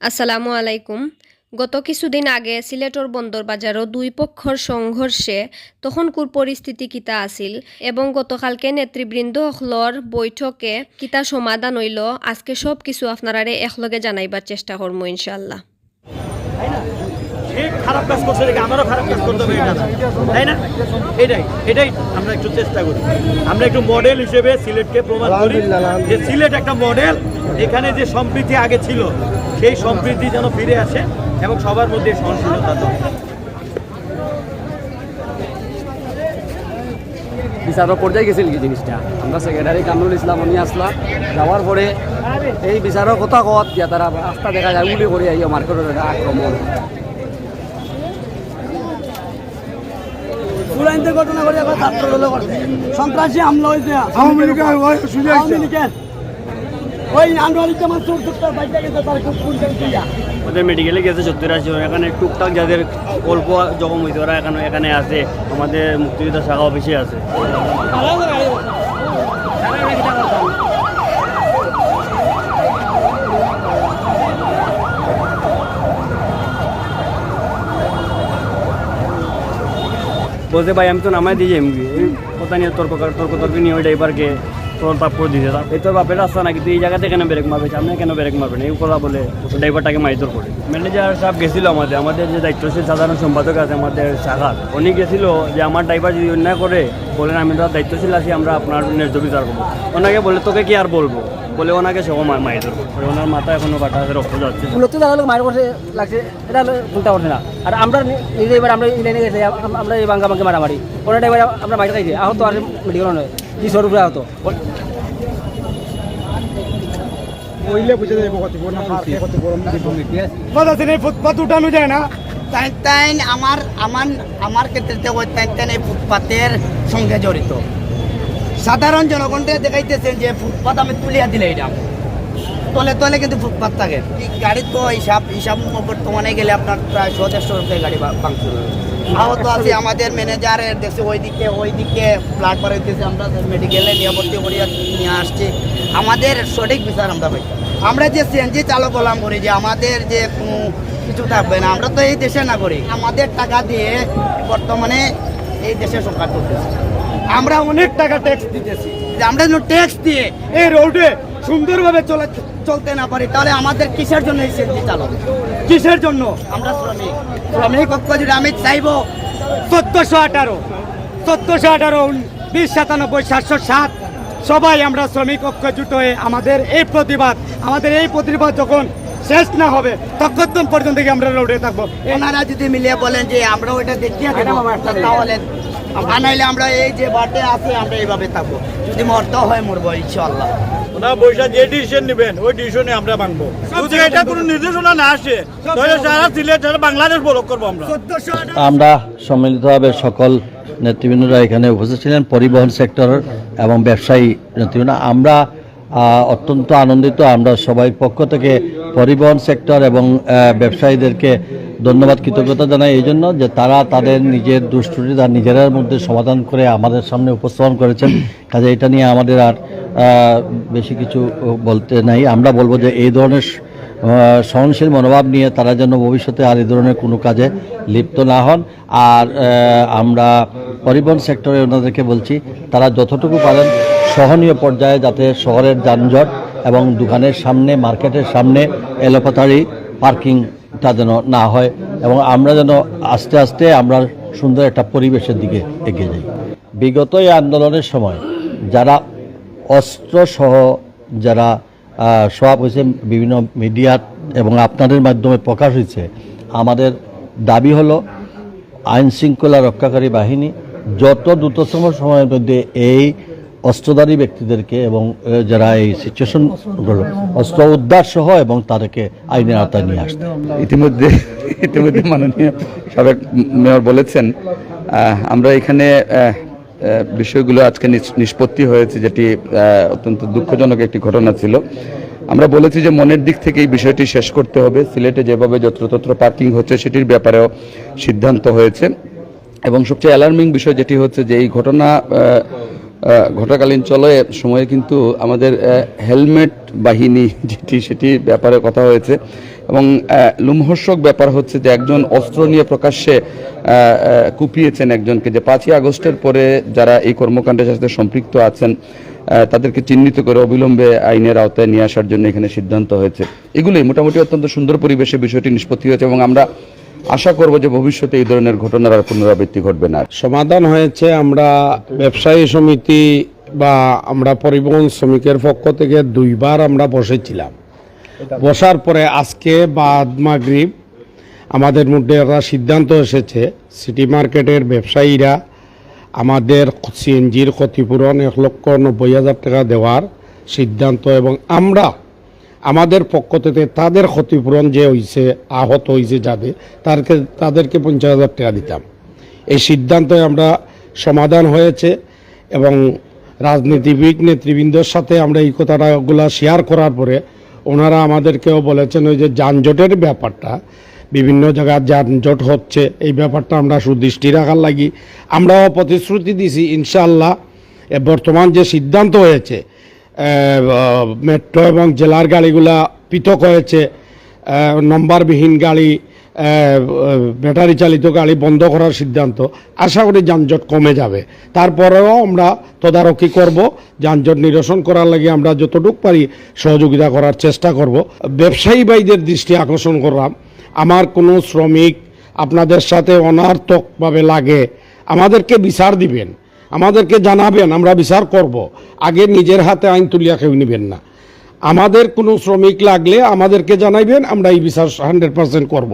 আসসালামু আলাইকুম। গত কিছুদিন আগে সিলেটর বন্দর বাজারও দুই পক্ষর সংঘর্ষে তখনকুর পরিস্থিতি কিতা আছিল এবং গতকালকে নেতৃবৃন্দ হলর বৈঠকে কিতা সমাধান হইল। আজকে সব কিছু আপনারারে একলগে জানাইবার চেষ্টা করব ইনশাল্লাহ সে খারাপ কাজ করছে রেখে আমারও খারাপ কাজ করতে হবে এটা না। তাই না? এটাই এটাই আমরা একটু চেষ্টা করি। আমরা একটু মডেল হিসেবে সিলেটকে প্রমাণ করি। যে সিলেট একটা মডেল এখানে যে সম্প্রীতি আগে ছিল সেই সম্প্রীতি যেন ফিরে আসে এবং সবার মধ্যে সহনশীলতা দরকার বিচারক পর্যায়ে গেছিল কি জিনিসটা? আমরা সেক্রেটারি কামরুল ইসলাম উনি আসলাম যাওয়ার পরে এই বিচারক কথা কত তারা রাস্তা দেখা যায় উলি করে আইয়া মার্কেটের আক্রমণ। চূড়ান্ত ঘটনা করে এখন ছাত্র করছে সন্ত্রাসী হামলা হয়েছে। আওয়ামী লীগের আওয়ামী লীগের। ওই আনোয়ারি জামান চোর চুপটা বাইকে গেছে তার খুব ওদের মেডিকেলে গেছে সত্তর আশি এখানে টুকটাক যাদের অল্প জখম হয়েছে ওরা এখানে এখানে আছে। আমাদের মুক্তিযোদ্ধা শাখা অফিসে আছে। বলছে, ভাই, আমি তো নামাই দিয়ে যাই কথা নিয়ে তর্ক তর্ক তর্ক নিয়ে ওই ড্রাইভারকে তোর করে দিয়েছে এই তোর বাপের রাস্তা নাকি তুই এই জায়গাতে কেন ব্রেক মারবে? সামনে কেন ব্রেক মারবে না? এই কথা বলে ড্রাইভারটাকে মাইতর করে। ম্যানেজার সাহেব গেছিল আমাদের। আমাদের যে দায়িত্বশীল সাধারণ সম্পাদক আছে আমাদের শাখার উনি গেছিল যে আমার ড্রাইভার যদি অন্যায় করে বলেন আমি তো দায়িত্বশীল আছি আমরা আপনার ন্যায্য বিচার করব। ওনাকে বলে তোকে কি আর বলব? বলে ওনাকে সহ মাইতর করে। ওনার মাথা এখনও বাটা আছে রক্ত যাচ্ছে। মূলত দেখা হলো মায়ের করছে লাগছে এটা হলো চিন্তা করছে না আর আমরা নিজে এবার আমরা এই গেছি আমরা এই বাঙ্গা বাঙ্গে মারামারি। ওনাটা এবার আমরা মাইটা খাইছি আহত আর মেডিকেল নয় দুশো রুপে আহত কইলে বুঝে যাব কত বড় না কত বড় আছে ফুটপাত উঠানো যায় না। তাই তাই আমার আমার আমার ক্ষেত্রে তাই তাই এই ফুটপাতের সঙ্গে জড়িত। সাধারণ জনগণকে দেখাইতেছেন যে ফুটপাত আমি তুলিয়া দিলে এটা। তলে তলে কিন্তু ফুটপাত থাকে। গাড়ি তো হিসাব হিসাব বর্তমানে গেলে আপনার প্রায় শো দেড়শো রুপিয়া গাড়ি ভাঙচুর আহত আছে, আমাদের ম্যানেজারের দেশে ওই দিকে দিকে ব্লাড বাড়াইতেছে আমরা মেডিকেলে নিয়ে ভর্তি করিয়া নিয়ে আসছি। আমাদের সঠিক বিচার আমরা পাই। আমরা যে সিএনজি চালক হলাম করি যে আমাদের যে কিছু থাকবে না, আমরা তো এই দেশে না করি আমাদের টাকা দিয়ে বর্তমানে এই দেশের সরকার করতেছে আমরা অনেক টাকা ট্যাক্স দিতেছি। আমরা ট্যাক্স দিয়ে এই রোডে সুন্দরভাবে চলে চলতে না পারি তাহলে আমাদের কিসের জন্য এই সিএনজি চালক কিসের জন্য? আমরা শ্রমিক। শ্রমিক ঐক্য যদি আমি চাইব। চোদ্দশো আঠারো চোদ্দশো আঠারো বিশ সাতানব্বই সাতশো সাত সবাই আমরা শ্রমিক ঐক্য জুট হয়ে আমাদের এই প্রতিবাদ আমাদের এই প্রতিবাদ যখন শেষ না হবে তখন পর্যন্ত আমরা রোডে থাকব। ওনারা যদি মিলিয়ে বলেন যে আমরা ওইটা দেখিয়ে দেবো তাহলে বানাইলে আমরা এই যে বার্থডে আছে আমরা এইভাবে থাকব। যদি মরতে হয় মরবো ইনশাল্লাহ ওনারা বৈশা যে ডিসিশন নেবেন ওই ডিসিশনে আমরা মানবো যদি এটা কোনো নির্দেশনা না আসে তাহলে সারা সিলেট সারা বাংলাদেশ ব্লক করব আমরা। আমরা সম্মিলিতভাবে সকল নেতৃবৃন্দরা এখানে উপস্থিত ছিলেন পরিবহন সেক্টর এবং ব্যবসায়ী নেতৃবৃন্দ। আমরা অত্যন্ত আনন্দিত। আমরা সবাই পক্ষ থেকে পরিবহন সেক্টর এবং ব্যবসায়ীদেরকে ধন্যবাদ, কৃতজ্ঞতা জানাই এই জন্য যে তারা তাদের নিজের দুষ্টুটি তার নিজেদের মধ্যে সমাধান করে আমাদের সামনে উপস্থাপন করেছেন। কাজে এটা নিয়ে আমাদের আর বেশি কিছু বলতে নাই। আমরা বলব যে এই ধরনের সহনশীল মনোভাব নিয়ে তারা যেন ভবিষ্যতে আর এই ধরনের কোনো কাজে লিপ্ত না হন। আর আমরা পরিবহন সেক্টরে ওনাদেরকে বলছি, তারা যতটুকু পারেন সহনীয় পর্যায়ে যাতে শহরের যানজট এবং দোকানের সামনে, মার্কেটের সামনে এলোপাতাড়ি পার্কিংটা যেন না হয় এবং আমরা যেন আস্তে আস্তে আমরা সুন্দর একটা পরিবেশের দিকে এগিয়ে যাই। বিগত এই আন্দোলনের সময় যারা অস্ত্রসহ যারা সব হয়েছে বিভিন্ন মিডিয়া এবং আপনাদের মাধ্যমে প্রকাশ হয়েছে, আমাদের দাবি হলো আইন শৃঙ্খলা রক্ষাকারী বাহিনী যত দ্রুততম সময়ের মধ্যে এই অস্ত্রধারী ব্যক্তিদেরকে এবং যারা এই সিচুয়েশন অস্ত্র উদ্ধার সহ এবং তাদেরকে আইনের আওতায় নিয়ে আসতে। ইতিমধ্যে ইতিমধ্যে মাননীয় সাবেক মেয়র বলেছেন আমরা এখানে বিষয়গুলো আজকে নিষ্পত্তি হয়েছে, যেটি অত্যন্ত দুঃখজনক একটি ঘটনা ছিল। আমরা বলেছি যে মনের দিক থেকে এই বিষয়টি শেষ করতে হবে, সিলেটে যেভাবে যত্রতত্র পার্কিং হচ্ছে সেটির ব্যাপারেও সিদ্ধান্ত হয়েছে। এবং সবচেয়ে অ্যালার্মিং বিষয় যেটি হচ্ছে যে এই ঘটনা ঘটাকালীন চলে সময়ে কিন্তু আমাদের হেলমেট বাহিনী যেটি সেটি ব্যাপারে কথা হয়েছে এবং লোমহর্ষক ব্যাপার হচ্ছে যে একজন অস্ত্র নিয়ে প্রকাশ্যে কুপিয়েছেন একজনকে যে পাঁচই আগস্টের পরে যারা এই কর্মকাণ্ডের সাথে সম্পৃক্ত আছেন তাদেরকে চিহ্নিত করে অবিলম্বে আইনের আওতায় নিয়ে আসার জন্য এখানে সিদ্ধান্ত হয়েছে। এগুলোই মোটামুটি অত্যন্ত সুন্দর পরিবেশে বিষয়টি নিষ্পত্তি হয়েছে এবং আমরা আশা করব যে ভবিষ্যতে এই ধরনের ঘটনার আর পুনরাবৃত্তি ঘটবে না। সমাধান হয়েছে আমরা ব্যবসায়ী সমিতি বা আমরা পরিবহন শ্রমিকের পক্ষ থেকে দুইবার আমরা বসেছিলাম। বসার পরে আজকে বাদ মাগরিব আমাদের মধ্যে একটা সিদ্ধান্ত এসেছে, সিটি মার্কেটের ব্যবসায়ীরা আমাদের সিএনজির ক্ষতিপূরণ এক লক্ষ নব্বই হাজার টাকা দেওয়ার সিদ্ধান্ত এবং আমরা আমাদের পক্ষ থেকে তাদের ক্ষতিপূরণ যে হয়েছে আহত হয়েছে যাদের তাদেরকে তাদেরকে পঞ্চাশ হাজার টাকা দিতাম। এই সিদ্ধান্তে আমরা সমাধান হয়েছে এবং রাজনীতিবিদ নেতৃবৃন্দর সাথে আমরা এই কথাটাগুলো শেয়ার করার পরে ওনারা আমাদেরকেও বলেছেন ওই যে যানজটের ব্যাপারটা, বিভিন্ন জায়গায় যানজট হচ্ছে, এই ব্যাপারটা আমরা সুদৃষ্টি রাখার লাগি। আমরাও প্রতিশ্রুতি দিছি ইনশাল্লাহ বর্তমান যে সিদ্ধান্ত হয়েছে মেট্রো এবং জেলার গাড়িগুলা পৃথক হয়েছে। নম্বরবিহীন গাড়ি ব্যাটারি চালিত গাড়ি বন্ধ করার সিদ্ধান্ত। আশা করি যানজট কমে যাবে। তারপরেও আমরা তদারকি করব। যানজট নিরসন করার লাগে আমরা যতটুকু পারি সহযোগিতা করার চেষ্টা করব। ব্যবসায়ী ভাইদের দৃষ্টি আকর্ষণ করলাম। আমার কোনো শ্রমিক আপনাদের সাথে অনার্থকভাবে লাগে। আমাদেরকে বিচার দিবেন। আমাদেরকে জানাবেন, আমরা বিচার করব। আগে নিজের হাতে আইন তুলিয়া কেউ নেবেন না। আমাদের কোনো শ্রমিক লাগলে আমাদেরকে জানাইবেন, আমরা এই বিচার হান্ড্রেড পার্সেন্ট করব।